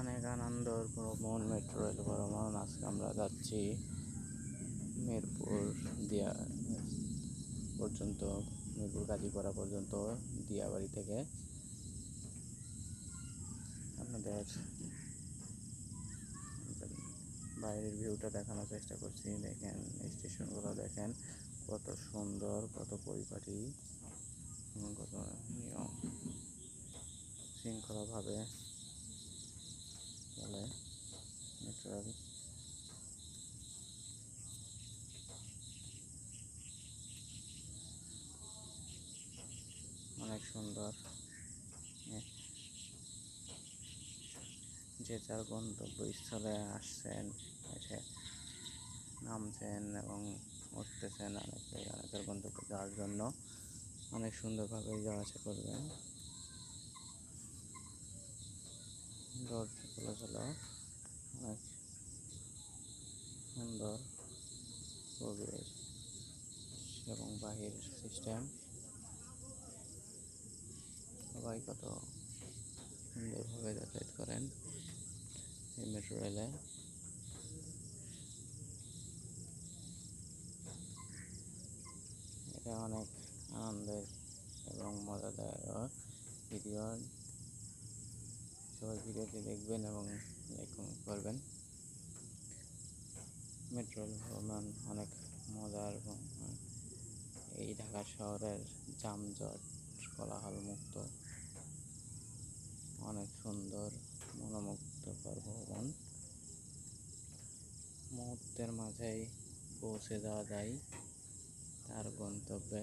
অনেক আনন্দ ভ্রমণ, metro rail ভ্রমণ। আজকে আমরা যাচ্ছি মিরপুর দিয়া পর্যন্ত, মিরপুর গাজীপাড়া পর্যন্ত, দিয়াবাড়ি থেকে। আপনাদের বাইরের ভিউটা দেখানোর চেষ্টা করছি। দেখেন, স্টেশনগুলো দেখেন, কত সুন্দর, কত পরিপাটি কত শৃঙ্খলাভাবে। মেট্রো রেল অনেক সুন্দর। যে যার গন্তব্যস্থলে আসছেন, এসে নামছেন এবং উঠতেছেন অনেকে, অনেকের গন্তব্যে যাওয়ার জন্য। অনেক সুন্দরভাবে যাওয়া আসা করবেন। সুন্দর চলাচল অনেক সুন্দর প্রবেশ এবং বাহির সিস্টেম সবাই কত সুন্দরভাবে যাতায়াত করেন এই মেট্রো রেলে এটা অনেক আনন্দের এবং মজাদায়ক ভিডিও সবাই ভিডিওটি দেখবেন এবং লাইক কমেন্ট করবেন। মেট্রো ভ্রমণ অনেক মজার এবং এই ঢাকা শহরের যানজট কোলাহল মুক্ত অনেক সুন্দর, মনোমুগ্ধকর ভ্রমণ। মুহূর্তের মাঝেই পৌঁছে যাওয়া যায় তার গন্তব্যে।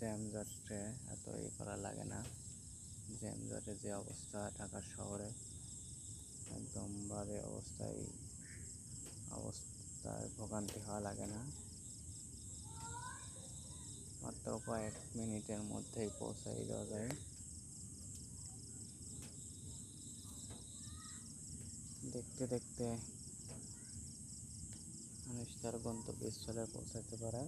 জ্যামজটে এত ই করা লাগে না। জ্যামজটে যে অবস্থা ঢাকা শহরে, একদম বাজে অবস্থায় অবস্থায় ভোগান্তি হওয়া লাগে না। মাত্র কয়েক মিনিটের মধ্যেই পৌঁছাই দেওয়া যায়। দেখতে দেখতে মানুষ তার গন্তব্যস্থলে পৌঁছাতে পারে।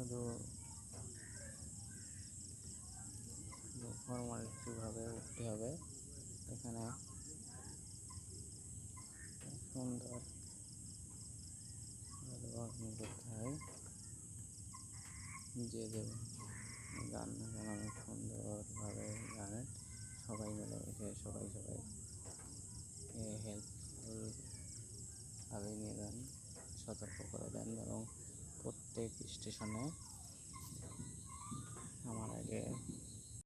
শুধু ফর্মালিটিভাবে উঠতে হবে। এখানে সুন্দর করতে হয়। যে যে গান গান অনেক সুন্দরভাবে গানের সবাই মিলে এসে সবাই সবাই হেল্পফুলভাবে নিয়ে যান, সতর্ক করে প্রত্যেক স্টেশনে। আমার আগে